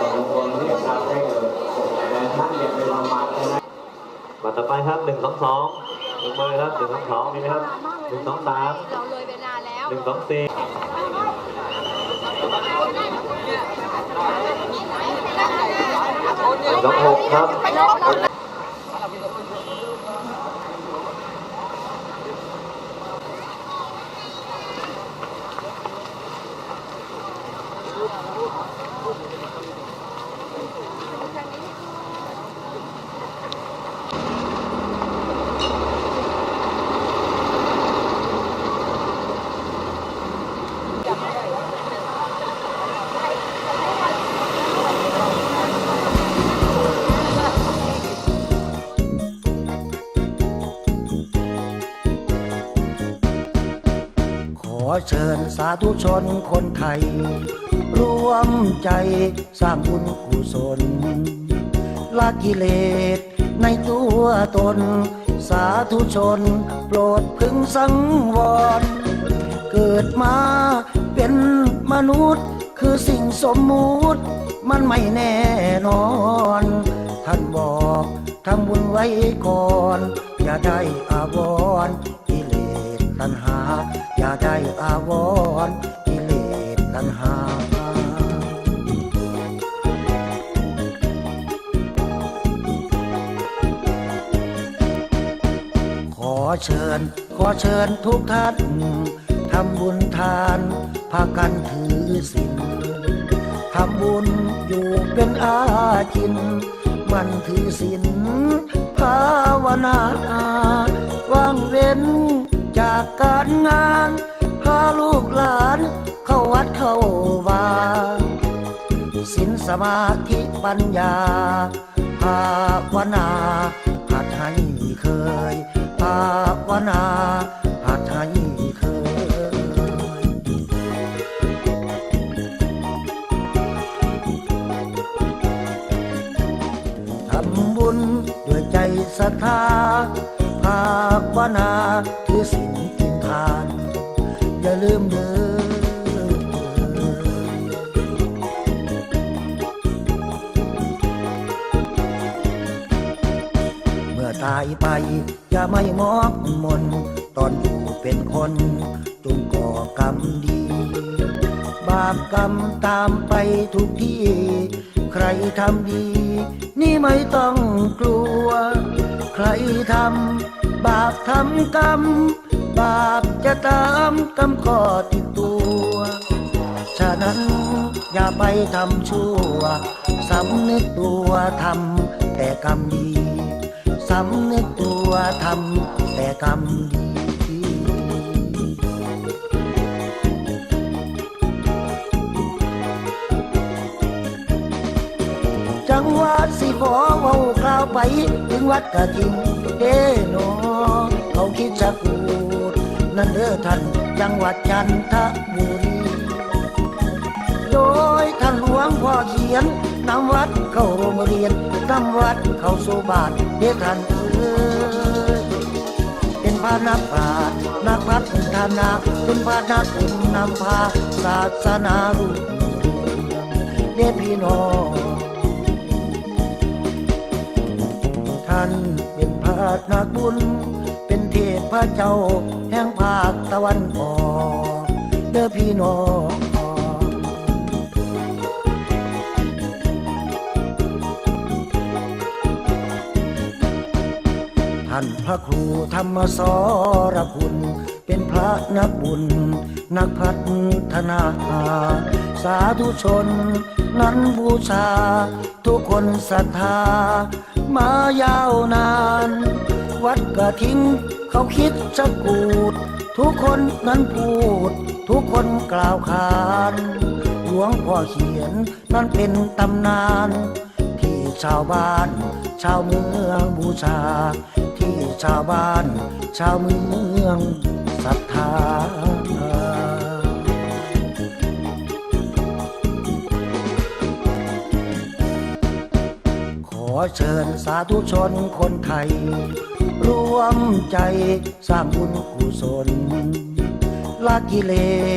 ว่าแต่ละคนเรียกรับได้เลยแต่ท่านอย่าไปละหมาดนะมาต่อไปครับหนึ่งสองสองลงมือครับหนึ่งสองสองมีไหมครับหนึ่งสองสามเราเลยไปนานแล้วหนึ่งสองสี่หนึ่งสองหกครับ เชิญสาธุชนคนไทย ร่วมใจสร้างบุญกุศลละกิเลสในตัวตน สาธุชน โปรดพึงสังวร เกิดมาเป็นมนุษย์คือสิ่งสมมุติมันไม่แน่นอน ท่านบอกทำบุญไว้ก่อน อย่าได้อาวร ณ์กิเลสตัณหา อย่าได้อาวรกิเลสตัณหาขอเชิญ ขอเชิญทุกท่านทำบุญทานพากันถือศีลทำบุญอยู่เป็นอาจิน มันถือศีลภาวนาว่างเว้น จากการงาน พาลูกหลาน เข้าวัดเข้าวาสินสมาธิปัญญา ภาวนาหัดให้เคย ภาวนาหัดให้เคย ทำบุญด้วยใจศรัทธาภาวนา เมื่อตายไป อย่าไม่มอกมน ตอนอยู่เป็นคนจงก่อกรรมดี บาปกรรมตามไปทุกที่ ใครทำดี นี่ไม่ต้องกลัว ใครทำบาปทำกรรม บาปจะตามกรรมก็ติดตัว ฉะนั้นอย่าไปทำชั่วสำนึกตัวทำแต่กรรมดี สำนึกตัวทำแต่กรรมดีจังหวัดสิขอเว้ากล่าวไป ถึงวัดกะทิงเด้นอเขาคิดจะกูดนั่นเด้อท่านจังหวัดจันทบุรี หลวงพ่อเขียนนำวัดเข้าโรงเรียนนำวัดเข้าสู่บานเด้อท่านเอ้ยเป็นพระนักปราชญ์นักพัฒนาเป็นพระนักบุญนำพาศาสนารุ่งเด้อพี่น้องท่านเป็นพระนักบุญ เป็นเทพพระเจ้าแห่งภาคตะวันออกเด้อพี่น้อง ระครูธรรมสรคุณ เป็นพระนักบุญ นักพัฒนา สาธุชน นั้นบูชา ทุกคนศรัทธามายาวนาน วัดกระทิ้งเขาคิดจะกูด ทุกคนนั้นพูด ทุกคนกล่าวขานหลวงพ่อเขียนนั้นเป็นตำนาน ที่ชาวบ้าน ชาวเมืองบูชา ชาวบ้าน ชาวเมืองศรัทธาขอเชิญสาธุชนคนไทยรวมใจสร้างบุญกุศลละกิเล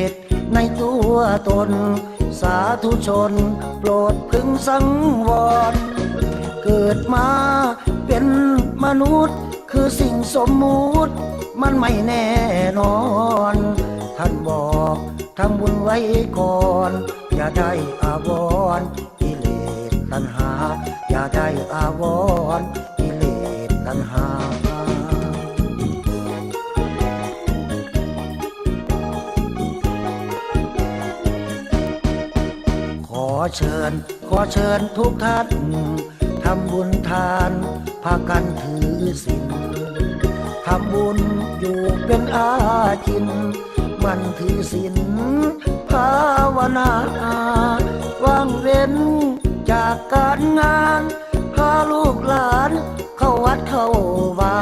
สในตัวตน สาธุชน โปรดพึงสังวร เกิดมาเป็นมนุษย์ คือสิ่งสมมุติมันไม่แน่นอน ท่านบอกทำบุญไว้ก่อน อย่าได้อาวรกิเลสตัณหา อย่าได้อาวรกิเลสตัณหาขอเชิญ ขอเชิญทุกท่านทำบุญทานพากันถือ ศีลทำบุญอยู่เป็นอาจิน มันถือศีลภาวนาว่างเว้นจากการงานพาลูกหลานเข้าวัดเข้าวา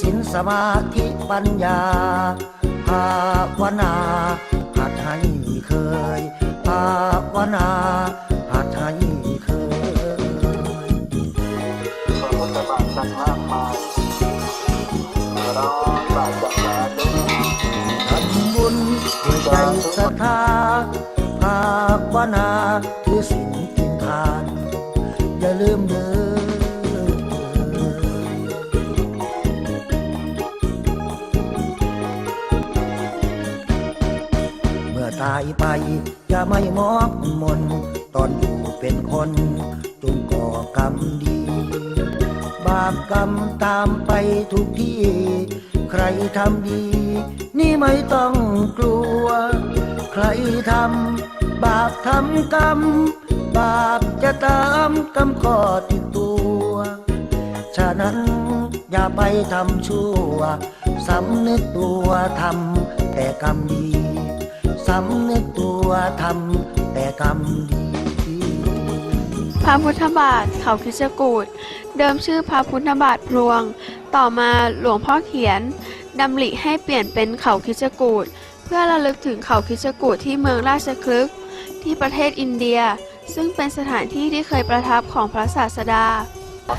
สินสมาธิปัญญาภาวนาหัดให้เคยภาวนา ทธบาทสักมากมายร้องบาทจากมาดุทำบุญด้วยใจศรัทธาภาวนาถือศีลกินทาน อย่าลืมเด้อเมื่อตายไปอย่าไม่มอกมน ตอนอยู่เป็นคนจงก่อกรรมดี บาปกรรมตามไปทุกที่ ใครทำดี นี่ไม่ต้องกลัว ใครทำบาปทำกรรม บาปจะตามกรรมก็ติดตัว ฉะนั้นอย่าไปทำชั่วสำนึกตัวทำแต่กรรมดีสำนึกตัวทำแต่กรรมดี ระพุทธบาทเขาคิชกูดเดิมชื่อพระพุทธบาทพลวง ต่อมาหลวงพ่อเขียนดำริให้เปลี่ยนเป็นเขาคิชกูดเพื่อระลึกถึงเขาคิชกูดที่เมืองราชคลึกที่ประเทศอินเดีย ซึ่งเป็นสถานที่ที่เคยประทับของพระศาสดา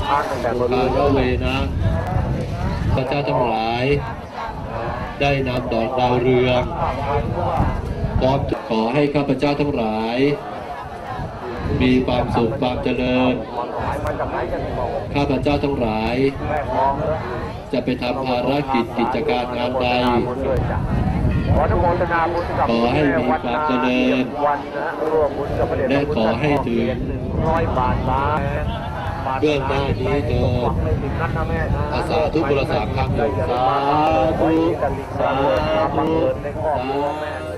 ทานตั้งแต่บนเรือคลเวนะพระเจ้าทั้งหลาย ได้นำดอกดาวเรืองพร้อมขอให้ข้าพเจ้าทั้งหลาย มีความสุขความเจริญ ข้าพเจ้าทั้งหลาย จะไปทำภารกิจกิจการงานใดบุญด้วยจ้ะขออนุโมทนาบุญกับขอให้มีความเจริญวันนะร่วมบุญกับพระเดชและขอให้ถึงเบื้องหน้านี้เถิดอาสาธุบุรสาครั้งหนึ่งสาธุสาธุในครอบครัวแม่